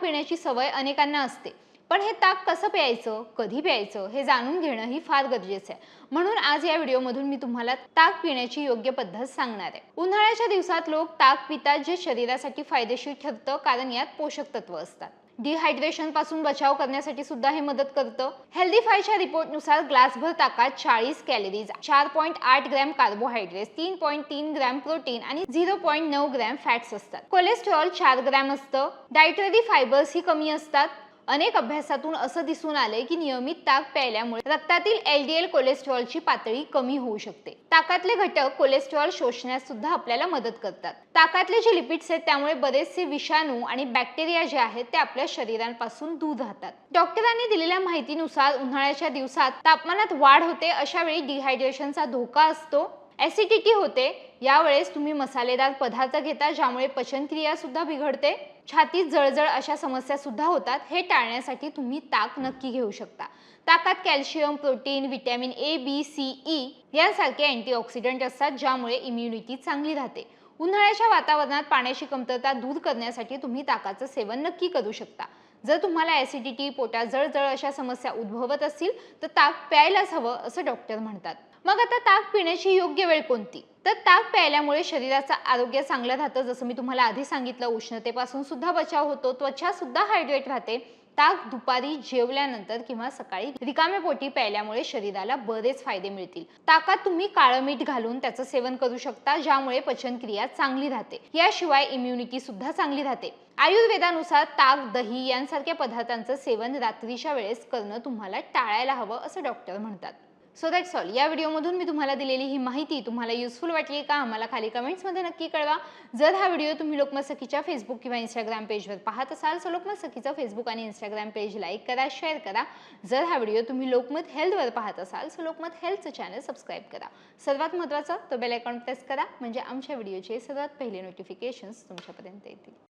पिण्याची सवय अनेकांना असते. पण हे ताक कसं प्यायचं कधी प्यायचं हे जाणून घेणं ही फार गरजेचं आहे. म्हणून आज या व्हिडिओमधून मी तुम्हाला ताक पिण्याची योग्य पद्धत सांगणार आहे. उन्हाळ्याच्या दिवसात लोक ताक पितात जे शरीरासाठी फायदेशीर ठरतं कारण यात पोषक तत्व असतात. डिहायड्रेशनपासून बचाव करण्यासाठी सुद्धा हे मदत करतं. हेल्दी फायच्या रिपोर्टनुसार ग्लासभर ताकात चाळीस कॅलरीज चार पॉईंट आठ ग्रॅम कार्बोहायड्रेट्स तीन पॉईंट तीन ग्रॅम प्रोटीन आणि झिरो पॉईंट नऊ ग्रॅम फॅट्स असतात. कोलेस्ट्रॉल चार ग्रॅम असतं. डायटरी फायबर्स ही कमी असतात. अनेक अभ्यासातून असं दिसून आलंय की नियमित ताक प्यायल्यामुळे रक्तातील एल डी एल कोलेस्ट्रॉलची पातळी कमी होऊ शकते. ताकातले घटक कोलेस्ट्रॉल शोषण्यास सुद्धा आपल्याला मदत करतात. ताकातले जे लिपिड्स आहेत त्यामुळे बरेचसे विषाणू आणि बॅक्टेरिया जे आहेत ते आपल्या शरीरांपासून दूर राहतात. डॉक्टरांनी दिलेल्या माहितीनुसार उन्हाळ्याच्या दिवसात तापमानात वाढ होते अशा वेळी डिहायड्रेशनचा धोका असतो. ॲसिडिटी होते. यावेळेस तुम्ही मसालेदार पदार्थ घेता ज्यामुळे पचनक्रिया सुद्धा बिघडते. छातीत जळजळ अशा समस्या सुद्धा होतात. हे टाळण्यासाठी तुम्ही ताक नक्की घेऊ शकता. ताकात calcium protein vitamin A B C E यांसारखे अँटीऑक्सिडंट असतात ज्यामुळे इम्युनिटी चांगली राहते. उन्हाळ्याच्या वातावरणात पाण्याची कमतरता दूर करण्यासाठी तुम्ही ताकाचं सेवन नक्की करू शकता. जर तुम्हाला ॲसिडिटी पोटात जळजळ अशा समस्या उद्भवत असतील तर ताक प्यायलाच हवं असं डॉक्टर म्हणतात. मग आता ताक पिण्याची योग्य वेळ कोणती? तर ताक प्यायल्यामुळे शरीराचं आरोग्य चांगलं राहतं जसं मी तुम्हाला आधी सांगितलं उष्णतेपासून सुद्धा बचाव होतो त्वचा सुद्धा हायड्रेट राहते. ताक दुपारी जेवल्यानंतर किंवा सकाळी रिकाम्या पोटी प्यायल्यामुळे शरीराला बरेच फायदे मिळतील. ताकात तुम्ही काळं मीठ घालून त्याचं सेवन करू शकता ज्यामुळे पचनक्रिया चांगली राहते. याशिवाय इम्युनिटी सुद्धा चांगली राहते. आयुर्वेदानुसार ताक दही यांसारख्या पदार्थांचं सेवन रात्रीच्या वेळेस करणं तुम्हाला टाळायला हवं असं डॉक्टर म्हणतात. सो दॅट्स ऑल या व्हिडिओमधून मी तुम्हाला दिलेली ही माहिती तुम्हाला युजफुल वाटली का आम्हाला खाली कमेंट्समध्ये नक्की कळवा. जर हा व्हिडिओ तुम्ही लोकमत सखीच्या फेसबुक किंवा इंस्टाग्राम पेजवर पाहत असाल तर लोकमसखीचं फेसबुक आणि इंस्टाग्राम पेज लाईक करा शेअर करा. जर हा व्हिडिओ तुम्ही लोकमत हेल्थवर पाहत असाल तर लोकमत हेल्थचं चॅनल सबस्क्राईब करा. सर्वात महत्त्वाचं तो बेल आयकॉन प्रेस करा म्हणजे आमच्या व्हिडिओचे सर्वात पहिले नोटिफिकेशन्स तुमच्यापर्यंत येतील.